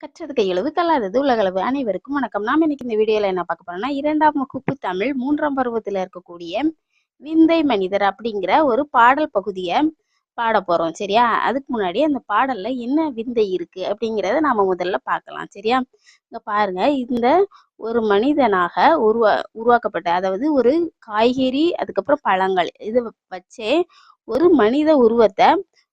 கற்றது கையளவு கல்லாதது உலகளவு அனைவருக்கும் வணக்கம். நாம் இன்னைக்கு இந்த வீடியோல என்ன பார்க்க போறோம்னா இரண்டாம் வகுப்பு தமிழ் மூன்றாம் பருவத்துல இருக்கக்கூடிய விந்தை மனிதர் அப்படிங்கிற ஒரு பாடல் பகுதியை பாட போறோம் சரியா? அதுக்கு முன்னாடி அந்த பாடல்ல என்ன விந்தை இருக்கு அப்படிங்கிறத நாம முதல்ல பார்க்கலாம் சரியா? இங்க பாருங்க. இந்த ஒரு மனிதனாக உருவா உருவாக்கப்பட்ட அதாவது ஒரு காய்கறி அதுக்கப்புறம் பழங்கள் இதை வச்சே ஒரு மனித உருவத்தை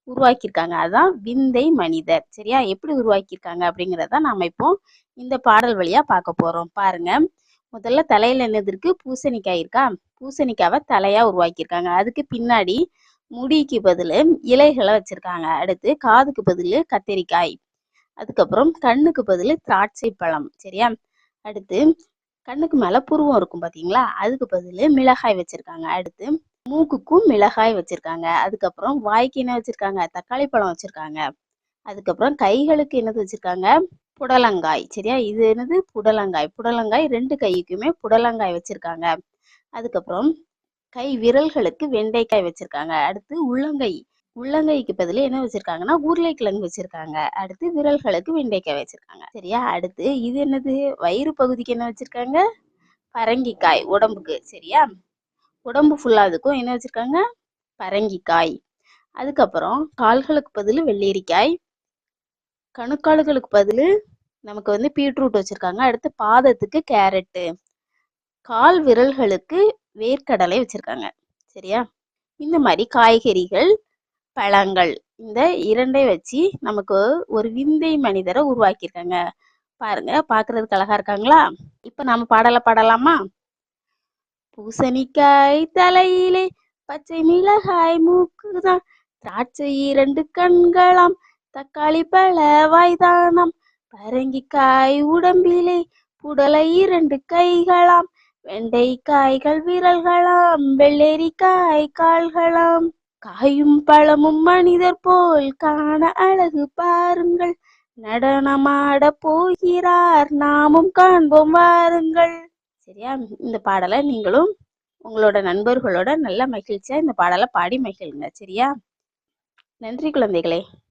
உருவாக்கியிருக்காங்க. அதான் விந்தை மனிதர். சரியா? எப்படி உருவாக்கியிருக்காங்க அப்படிங்கிறத நாம இப்போ இந்த பாடல் வழியா பார்க்க போறோம். பாருங்க. முதல்ல தலையில என்னது இருக்கு? பூசணிக்காய் இருக்கா? பூசணிக்காவை தலையா உருவாக்கியிருக்காங்க. அதுக்கு பின்னாடி முடிக்கு பதில் இலைகளை வச்சிருக்காங்க. அடுத்து காதுக்கு பதில் கத்தரிக்காய். அதுக்கப்புறம் கண்ணுக்கு பதில் திராட்சை பழம். சரியா? அடுத்து கண்ணுக்கு மேல புருவம் இருக்கும் பாத்தீங்களா? அதுக்கு பதில் மிளகாய் வச்சிருக்காங்க. அடுத்து மூக்குக்கும் மிளகாய் வச்சிருக்காங்க. அதுக்கப்புறம் வாய்க்கு என்ன வச்சிருக்காங்க. தக்காளி பழம் வச்சிருக்காங்க. அதுக்கப்புறம் கைகளுக்கு என்னது வச்சிருக்காங்க? புடலங்காய். சரியா? இது என்னது? புடலங்காய். புடலங்காய் ரெண்டு கைக்குமே புடலங்காய் வச்சிருக்காங்க. அதுக்கப்புறம் கை விரல்களுக்கு வெண்டைக்காய் வச்சிருக்காங்க. அடுத்து உள்ளங்கை. உள்ளங்கைக்கு பதில் என்ன வச்சிருக்காங்கன்னா உருளைக்கிழங்கு வச்சிருக்காங்க. அடுத்து விரல்களுக்கு வெண்டைக்காய் வச்சிருக்காங்க. சரியா? அடுத்து இது என்னது? வயிறு பகுதிக்கு என்ன வச்சிருக்காங்க? பரங்கிக்காய். உடம்புக்கு. சரியா? உடம்பு ஃபுல்லாக அதுக்கும் என்ன வச்சுருக்காங்க? பரங்கிக்காய். அதுக்கப்புறம் கால்களுக்கு பதில் வெள்ளரிக்காய். கணுக்கால்களுக்கு பதில் நமக்கு வந்து பீட்ரூட் வச்சுருக்காங்க. அடுத்து பாதத்துக்கு கேரட்டு. கால் விரல்களுக்கு வேர்க்கடலை வச்சுருக்காங்க. சரியா? இந்த மாதிரி காய்கறிகள் பழங்கள் இந்த இரண்டை வச்சு நமக்கு ஒரு விந்தை மனிதரை உருவாக்கியிருக்காங்க. பாருங்க பார்க்கறதுக்கு அழகா இருக்காங்களா? இப்போ நாம பாடலை பாடலாமா? பூசணிக்காய் தலையிலே பச்சை மிளகாய் மூக்குதான். திராட்சை இரண்டு கண்களாம் தக்காளி பழ வாய்தானாம். பரங்கிக்காய் உடம்பிலே புடலை இரண்டு கைகளாம். வெண்டைக்காய்கள் விரல்களாம் வெள்ளரிக்காய் கால்களாம். காயும் பழமும் மனிதர் போல் காண அழகு பாருங்கள். நடனமாட போகிறார் நாமும் காண்போம் வாருங்கள். சரியா? இந்த பாடலை நீங்களும் உங்களோட நண்பர்களோட நல்ல மகிழ்ச்சியா இந்த பாடலை பாடி மகிழுங்க சரியா? நன்றி குழந்தைகளே.